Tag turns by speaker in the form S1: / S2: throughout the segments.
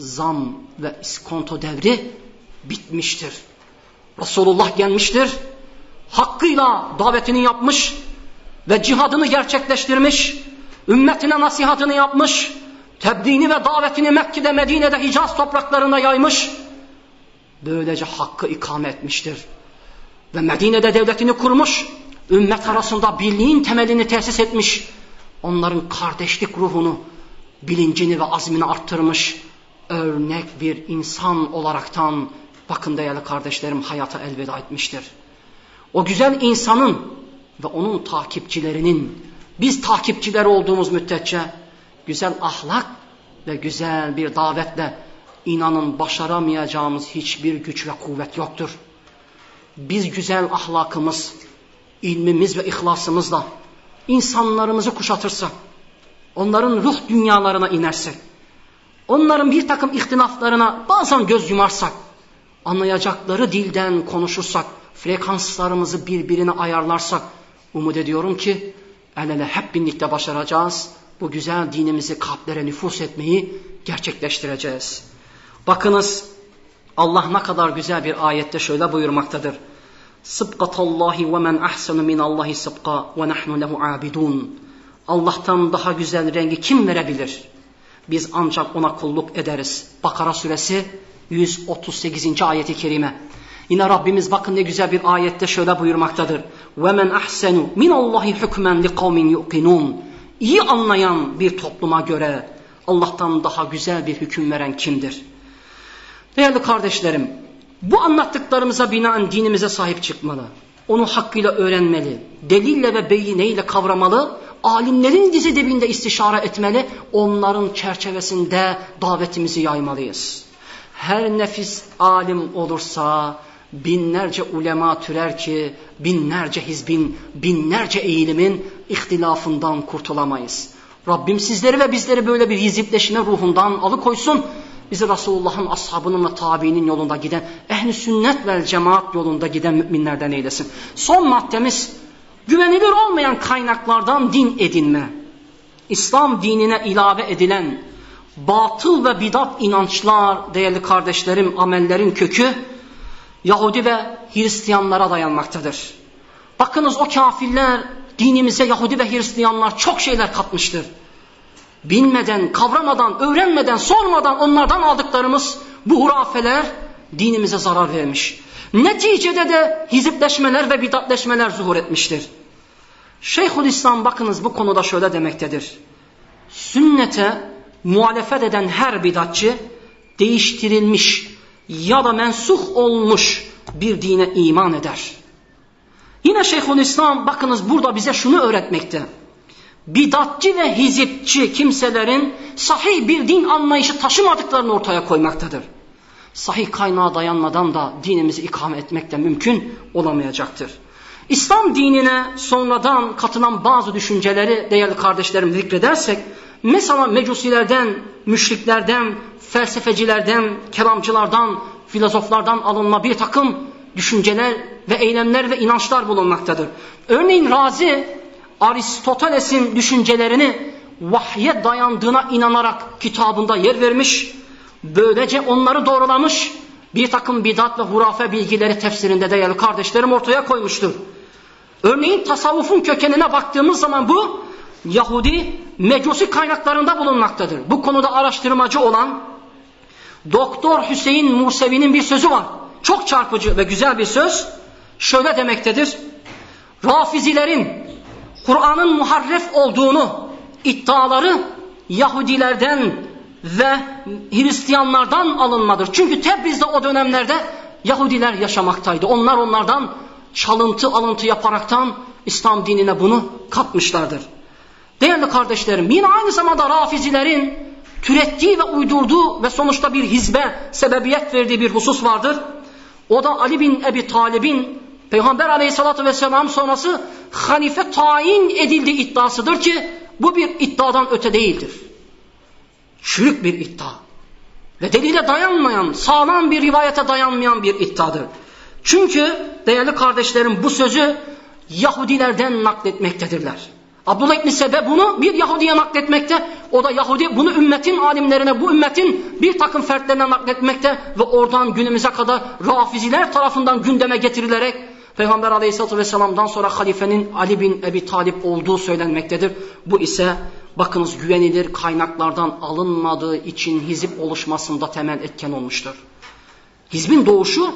S1: zam ve iskonto devri bitmiştir. Resulullah gelmiştir. Hakkıyla davetini yapmış ve cihadını gerçekleştirmiş. Ümmetine nasihatını yapmış. Tebliğini ve davetini Mekke'de, Medine'de, Hicaz topraklarına yaymış. Böylece hakkı ikame etmiştir. Ve Medine'de devletini kurmuş. Ümmet arasında birliğin temelini tesis etmiş. Onların kardeşlik ruhunu, bilincini ve azmini arttırmış. Örnek bir insan olaraktan bakın değerli kardeşlerim hayata elveda etmiştir. O güzel insanın ve onun takipçilerinin biz takipçiler olduğumuz müddetçe güzel ahlak ve güzel bir davetle inanın başaramayacağımız hiçbir güç ve kuvvet yoktur. Biz güzel ahlakımız, ilmimiz ve ihlasımızla insanlarımızı kuşatırsak, onların ruh dünyalarına inersek, onların bir takım ihtilaflarına bazen göz yumarsak, anlayacakları dilden konuşursak, frekanslarımızı birbirine ayarlarsak, umut ediyorum ki el ele hep birlikte başaracağız. Bu güzel dinimizi kalplere nüfus etmeyi gerçekleştireceğiz. Bakınız Allah ne kadar güzel bir ayette şöyle buyurmaktadır. Sıbgatallahi ve men ahsenu minallahi sıbqa ve nahnu lehu abidun. Allah'tan daha güzel rengi kim verebilir? Biz ancak ona kulluk ederiz. Bakara suresi 138. ayeti kerime. Yine Rabbimiz bakın ne güzel bir ayette şöyle buyurmaktadır. وَمَنْ أَحْسَنُ مِنَ اللّٰهِ حُكْمًا لِقَوْمٍ يُقِنُونَ İyi anlayan bir topluma göre Allah'tan daha güzel bir hüküm veren kimdir? Değerli kardeşlerim, bu anlattıklarımıza binaen dinimize sahip çıkmalı. Onu hakkıyla öğrenmeli, delille ve beyineyle kavramalı, alimlerin dizi dibinde istişare etmeli, onların çerçevesinde davetimizi yaymalıyız. Her nefis alim olursa, binlerce ulema türer ki, binlerce hizbin, binlerce eğilimin ihtilafından kurtulamayız. Rabbim sizleri ve bizleri böyle bir hizipleşme ruhundan alıkoysun. Bizi Resulullah'ın ashabının ve tabiinin yolunda giden, ehli sünnet ve cemaat yolunda giden müminlerden eylesin. Son maddemiz, güvenilir olmayan kaynaklardan din edinme. İslam dinine ilave edilen batıl ve bidat inançlar, değerli kardeşlerim, amellerin kökü, Yahudi ve Hristiyanlara dayanmaktadır. Bakınız o kafirler dinimize Yahudi ve Hristiyanlar çok şeyler katmıştır. Bilmeden, kavramadan, öğrenmeden, sormadan onlardan aldıklarımız bu hurafeler dinimize zarar vermiş. Neticede de hizipleşmeler ve bidatleşmeler zuhur etmiştir. Şeyhülislam bakınız bu konuda şöyle demektedir. Sünnete muhalefet eden her bidatçı değiştirilmiş ya da mensuh olmuş bir dine iman eder. Yine Şeyhülislam bakınız burada bize şunu öğretmekte. Bidatçı ve hizipçi kimselerin sahih bir din anlayışı taşımadıklarını ortaya koymaktadır. Sahih kaynağa dayanmadan da dinimizi ikame etmek de mümkün olamayacaktır. İslam dinine sonradan katılan bazı düşünceleri değerli kardeşlerim zikredersek, mesela mecusilerden, müşriklerden, felsefecilerden, kelamcılardan, filozoflardan alınma bir takım düşünceler ve eylemler ve inançlar bulunmaktadır. Örneğin Razi Aristoteles'in düşüncelerini vahye dayandığına inanarak kitabında yer vermiş, böylece onları doğrulamış, bir takım bidat ve hurafe bilgileri tefsirinde değerli kardeşlerim ortaya koymuştur. Örneğin tasavvufun kökenine baktığımız zaman bu Yahudi mecusi kaynaklarında bulunmaktadır. Bu konuda araştırmacı olan Doktor Hüseyin Musevi'nin bir sözü var. Çok çarpıcı ve güzel bir söz. Şöyle demektedir. Rafizilerin Kur'an'ın muharref olduğunu iddiaları Yahudilerden ve Hristiyanlardan alınmadır. Çünkü Tebriz'de o dönemlerde Yahudiler yaşamaktaydı. Onlar onlardan çalıntı alıntı yaparaktan İslam dinine bunu katmışlardır. Değerli kardeşlerim yine aynı zamanda Rafizilerin türettiği ve uydurduğu ve sonuçta bir hizbe sebebiyet verdiği bir husus vardır. O da Ali bin Ebi Talib'in Peygamber aleyhissalatü vesselam sonrası halife tayin edildiği iddiasıdır ki bu bir iddiadan öte değildir. Çürük bir iddia. Ve delile dayanmayan, sağlam bir rivayete dayanmayan bir iddiadır. Çünkü değerli kardeşlerim bu sözü Yahudilerden nakletmektedirler. Abdullah İbni Sebe bunu bir Yahudi'ye nakletmekte. O da Yahudi bunu ümmetin alimlerine, bu ümmetin bir takım fertlerine nakletmekte. Ve oradan günümüze kadar rafiziler tarafından gündeme getirilerek Peygamber Aleyhisselatü Vesselam'dan sonra halifenin Ali bin Ebi Talip olduğu söylenmektedir. Bu ise bakınız güvenilir kaynaklardan alınmadığı için hizip oluşmasında temel etken olmuştur. Hizbin doğuşu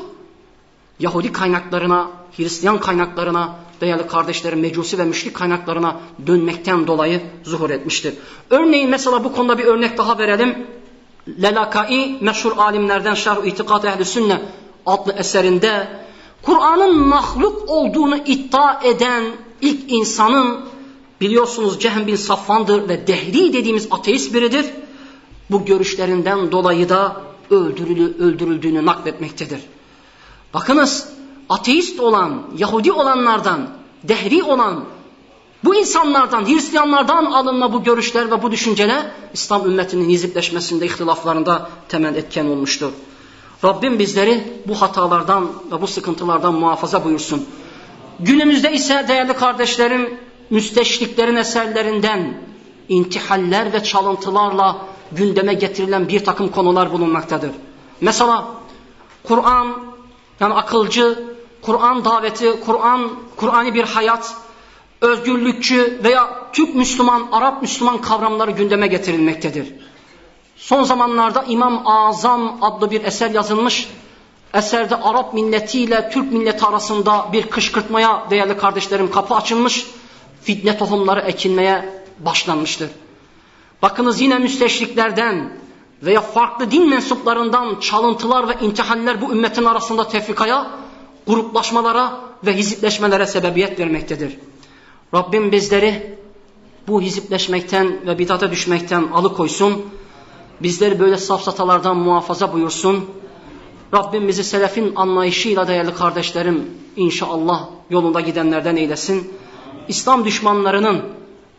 S1: Yahudi kaynaklarına, Hristiyan kaynaklarına, değerli kardeşlerim mecusi ve müşrik kaynaklarına dönmekten dolayı zuhur etmiştir. Örneğin mesela bu konuda bir örnek daha verelim. Lelakai meşhur alimlerden Şerh İtikat Ehli Sünne adlı eserinde Kur'an'ın mahluk olduğunu iddia eden ilk insanın biliyorsunuz Cehm bin Safvan'dır ve Dehri dediğimiz ateist biridir. Bu görüşlerinden dolayı da öldürülü, öldürüldüğünü nakletmektedir. Bakınız ateist olan, Yahudi olanlardan, dehri olan bu insanlardan, Hristiyanlardan alınma bu görüşler ve bu düşünceler İslam ümmetinin hizipleşmesinde, ihtilaflarında temel etken olmuştur. Rabbim bizleri bu hatalardan ve bu sıkıntılardan muhafaza buyursun. Günümüzde ise değerli kardeşlerim, müsteşriklerin eserlerinden intihaller ve çalıntılarla gündeme getirilen bir takım konular bulunmaktadır. Mesela Kur'an, yani akılcı, Kur'an daveti, Kur'an, Kur'an'i bir hayat, özgürlükçü veya Türk Müslüman, Arap Müslüman kavramları gündeme getirilmektedir. Son zamanlarda İmam Azam adlı bir eser yazılmış. Eserde Arap milletiyle Türk milleti arasında bir kışkırtmaya değerli kardeşlerim kapı açılmış. Fitne tohumları ekinmeye başlanmıştır. Bakınız yine müsteşriklerden veya farklı din mensuplarından çalıntılar ve intihaller bu ümmetin arasında tefrikaya, gruplaşmalara ve hizipleşmelere sebebiyet vermektedir. Rabbim bizleri bu hizipleşmekten ve bidata düşmekten alıkoysun. Bizleri böyle safsatalardan muhafaza buyursun. Rabbim bizi selefin anlayışıyla değerli kardeşlerim inşallah yolunda gidenlerden eylesin. İslam düşmanlarının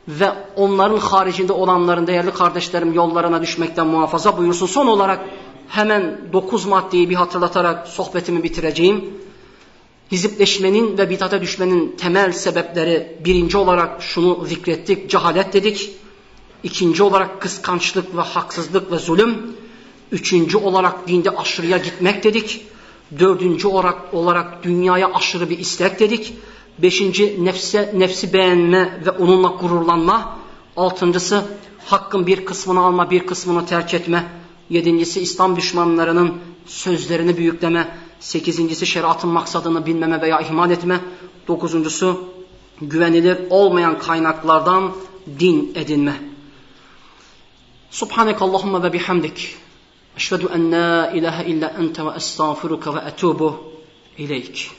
S1: ve onların haricinde olanların değerli kardeşlerim yollarına düşmekten muhafaza buyursun. Son olarak hemen dokuz maddeyi bir hatırlatarak sohbetimi bitireceğim. Hizipleşmenin ve bidata düşmenin temel sebepleri birinci olarak şunu zikrettik, cehalet dedik. İkinci olarak kıskançlık ve haksızlık ve zulüm. Üçüncü olarak dinde aşırıya gitmek dedik. Dördüncü olarak, olarak dünyaya aşırı bir istek dedik. Beşinci nefse, nefsi beğenme ve onunla gururlanma. Altıncısı hakkın bir kısmını alma bir kısmını terk etme. Yedincisi İslam düşmanlarının sözlerini büyükleme. Sekizincisi şeriatın maksadını bilmeme veya ihmal etme. Dokuzuncusu güvenilir olmayan kaynaklardan din edinme. Subhanek Allahumma ve bihamdik. Eşhedü en la ilahe illa ente ve estağfiruka ve etubu ileyk.